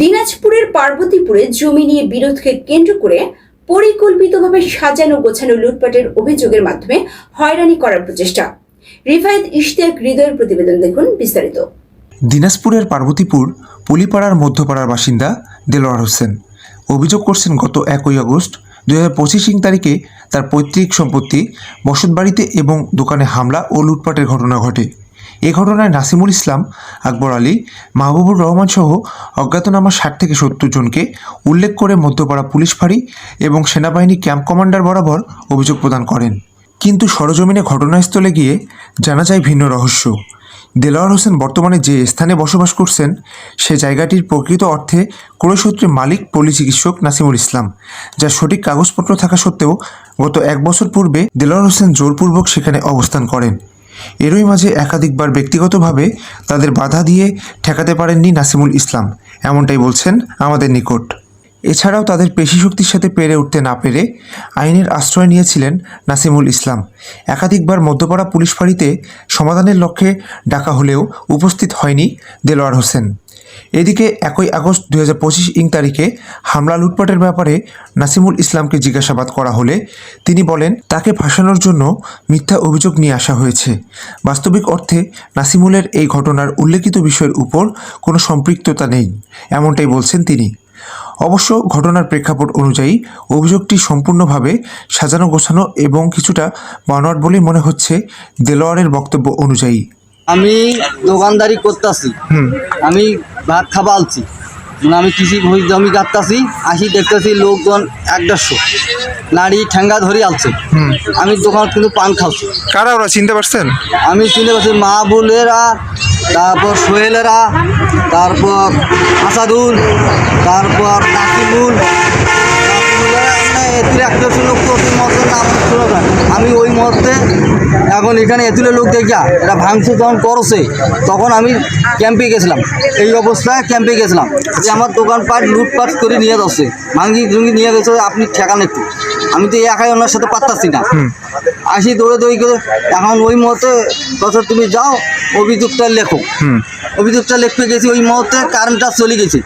দিনাজপুরের পার্বতীপুরে জমি নিয়ে বিরোধকে কেন্দ্র করে পরিকল্পিতভাবে সাজানো গোছানো লুটপাটের অভিযোগের মাধ্যমে হয়রানি করার প্রচেষ্টা। রিফায়েত ইশতিয়াক হৃদয়ের প্রতিবেদন দেখুন বিস্তারিত। দিনাজপুরের পার্বতীপুর, পলিপাড়ার মধ্যপাড়ার বাসিন্দা দেলোয়ার হোসেন। অভিযোগ করছেন গত একই আগস্ট দুই হাজার পঁচিশ তারিখে তার পৈতৃক সম্পত্তি বসতবাড়িতে এবং দোকানে হামলা ও লুটপাটের ঘটনা ঘটে। এ ঘটনায় নাসিমুল ইসলাম, আকবর আলী, মাহবুবুর রহমান সহ অজ্ঞাতনামা ষাট থেকে সত্তর জনকে উল্লেখ করে মধ্যপাড়া পুলিশ ফাঁড়ি এবং সেনাবাহিনী ক্যাম্প কমান্ডার বরাবর অভিযোগ প্রদান করেন। কিন্তু সরজমিনে ঘটনাস্থলে গিয়ে জানা যায় ভিন্ন রহস্য। দেলোয়ার হোসেন বর্তমানে যে স্থানে বসবাস করছেন, সে জায়গাটির প্রকৃত অর্থে ক্রয়সূত্রে মালিক পল্লী চিকিৎসক নাসিমুল ইসলাম যার সঠিক কাগজপত্র থাকা সত্ত্বেও গত এক বছর পূর্বে দেলোয়ার হোসেন জোরপূর্বক সেখানে অবস্থান করেন। এরই মাঝে একাধিকবার ব্যক্তিগতভাবে তাদের বাধা দিয়ে ঠেকাতে পারেননি নাসিমুল ইসলাম। এমনটাই বলছেন আমাদের নিকট। এছাড়াও তাদের পেশিশক্তির সাথে পেরে উঠতে না পেরে আইনের আশ্রয় নিয়েছিলেন নাসিমুল ইসলাম। একাধিকবার মধ্যপাড়া পুলিশ ফাঁড়িতে সমাধানের লক্ষ্যে ডাকা হলেও উপস্থিত হয়নি দেলোয়ার হোসেন। এদিকে একই আগস্ট দু হাজার পঁচিশ ইং তারিখে হামলা লুটপাটের ব্যাপারে নাসিমুল ইসলামকে জিজ্ঞাসাবাদ করা হলে তিনি বলেন, তাকে ফাঁসানোর জন্য মিথ্যা অভিযোগ নিয়ে আসা হয়েছে। বাস্তবিক অর্থে নাসিমুলের এই ঘটনার উল্লেখিত বিষয়ের উপর কোনো সম্পৃক্ততা নেই। এমনটাই বলছেন তিনি। অবশ্য ঘটনার প্রেক্ষাপট অনুযায়ী অভিযোগটি সম্পূর্ণভাবে সাজানো গোছানো এবং কিছুটা বানোয়াট বলেই মনে হচ্ছে দেলোয়ারের বক্তব্য অনুযায়ী। আমি দোকানদারি করতেছি। আমি ভাত খাবা আলছি। মানে আমি কৃষি জমি কাটতাছি আসি দেখতেছি লোকজন এক দেড়শো নারী ঠেঙ্গা ধরে আলছে। আমি দোকান কিন্তু পান খাচ্ছি কারা ওরা চিনতে পারছেন? আমি চিনতে পারছি মাহবুলেরা তারপর সোহেলেরা তারপর আসাদুল তারপর নাসিমুল। লোক নাম শুনে। আমি ওই মুহূর্তে এখন এখানে এতুলে লোক দেখিয়া এটা ভাঙছে যখন করছে তখন আমি ক্যাম্পে গেছিলাম। এই অবস্থায় ক্যাম্পে গেছিলাম। যে আমার দোকানপাট লুটপাট করে নিয়ে যাচ্ছে ভাঙ্গি জুঙ্গি নিয়ে গেছে আপনি ঠেকান একটু। আমি তো একাই ওনার সাথে পারতাছি না। আসি দৌড়ে দৌড়ি করে এখন ওই মুহূর্তে বছর তুমি যাও অভিযোগটা লেখো। অভিযোগটা লিখতে গেছি ওই মুহূর্তে কারেন্টটা চলে গেছে।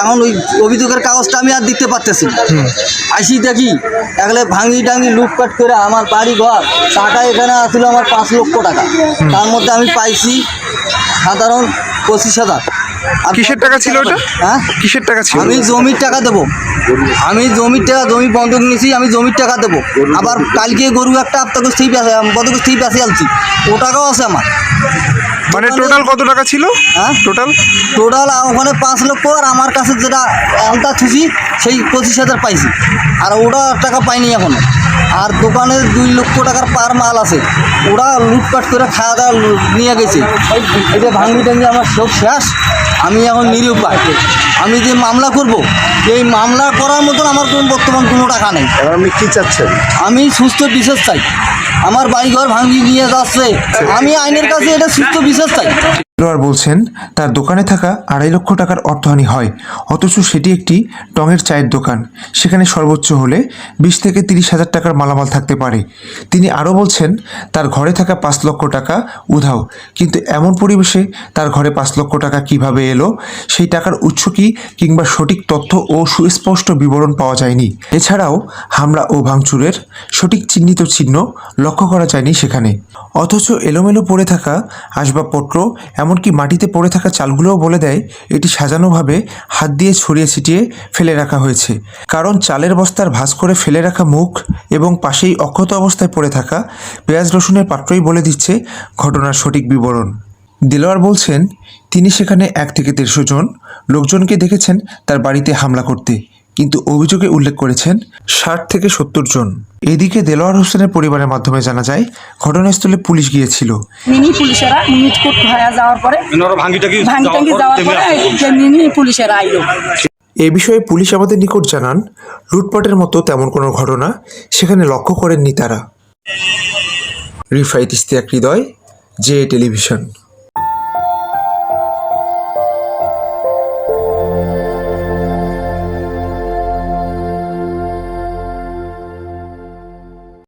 এখন ওই অভিযোগের কাগজটা আমি আর দিতে পারতেছি। আসি দেখি একলে ভাঙি টাঙি লুটপাট করে আমার বাড়ি ঘর টাকা এখানে আসলে আমার পাঁচ লক্ষ টাকা। তার মধ্যে আমি পাইছি সাধারণ পঁচিশ হাজার। কিসের টাকা ছিল ওটা? হ্যাঁ? কিসের টাকা ছিল? আমি জমির টাকা দেবো। আমি জমির টাকা জমি বন্ধক নিয়েছি আমি জমির টাকা দেবো। আবার কালকে গরু একটা আপনাকে সেই বন্ধক সেই পাশে আনছি। ও টাকাও আছে আমার। মানে টোটাল কত টাকা ছিল? হ্যাঁ? টোটাল টোটাল ওখানে পাঁচ লক্ষ আর আমার কাছে যেটা আলতা ছুঁচি সেই পঁচিশ হাজার পাইছি। আর ওটা টাকা পাইনি এখনও। আর দোকানে দুই লক্ষ টাকার পার মাল আছে। ওরা লুটপাট করে খাওয়া দাওয়া নিয়ে গেছে। এটা ভাঙ্গি টাঙ্গি আমার সব শেষ। আমি এখন নিরুপায়। আমি যে মামলা করব এই মামলা করার মতন আমার কোনো বর্তমান কোনো টাকা নেই। আপনি কি চাচ্ছেন? আমি সুস্থ বিশেষ চাই। আমার বাড়িঘর ভাঙ্গি নিয়ে যাচ্ছে। আমি আইনের কাছে এটা সুস্থ বিশেষ চাই। দেলোয়ার বলছেন, তার দোকানে থাকা আড়াই লক্ষ টাকার অর্থহানি হয়, অথচ সেটি একটি টঙের চায়ের দোকান। সেখানে সর্বোচ্চ হলে বিশ থেকে তিরিশ হাজার টাকার মালামাল থাকতে পারে। তিনি আরও বলছেন, তার ঘরে থাকা পাঁচ লক্ষ টাকা উধাও, কিন্তু এমন পরিবেশে তার ঘরে পাঁচ লক্ষ টাকা কীভাবে এলো, সেই টাকার উৎস কি কিংবা সঠিক তথ্য ও সুস্পষ্ট বিবরণ পাওয়া যায়নি। এছাড়াও হামলা ও ভাঙচুরের সঠিক চিহ্নিত চিহ্ন লক্ষ্য করা যায়নি সেখানে। অথচ এলোমেলো পড়ে থাকা আসবাবপত্র এমনকি মাটিতে পড়ে থাকা চালগুলোও বলে দেয়, এটি সাজানোভাবে হাত দিয়ে ছড়িয়ে ছিটিয়ে ফেলে রাখা হয়েছে। কারণ চালের বস্তার ভাঁজ করে ফেলে রাখা মুখ এবং পাশেই অক্ষত অবস্থায় পড়ে থাকা পেঁয়াজ রসুনের পাত্রই বলে দিচ্ছে ঘটনার সঠিক বিবরণ। দিলোয়ার বলছেন, তিনি সেখানে এক থেকে দেড়শো জন লোকজনকে দেখেছেন, তার বাড়িতে হামলা করতে। কিন্তু অভিযোগে উল্লেখ করেছেন ষাট থেকে সত্তর জন। এদিকে দেলোয়ার হোসেনের পরিবারের মাধ্যমে জানা যায় ঘটনাস্থলে পুলিশ গিয়েছিল। মিনি পুলিশেরা মিনিট কোট যাওয়ার পরে ভাঙ্গি যাওয়ার পরে মিনি পুলিশেরা আইলো। এ বিষয়ে পুলিশ আমাদের নিকট জানান লুটপাটের মতো তেমন কোনো ঘটনা সেখানে লক্ষ্য করেননি তারা। Rifat Istiak Hridoy J television.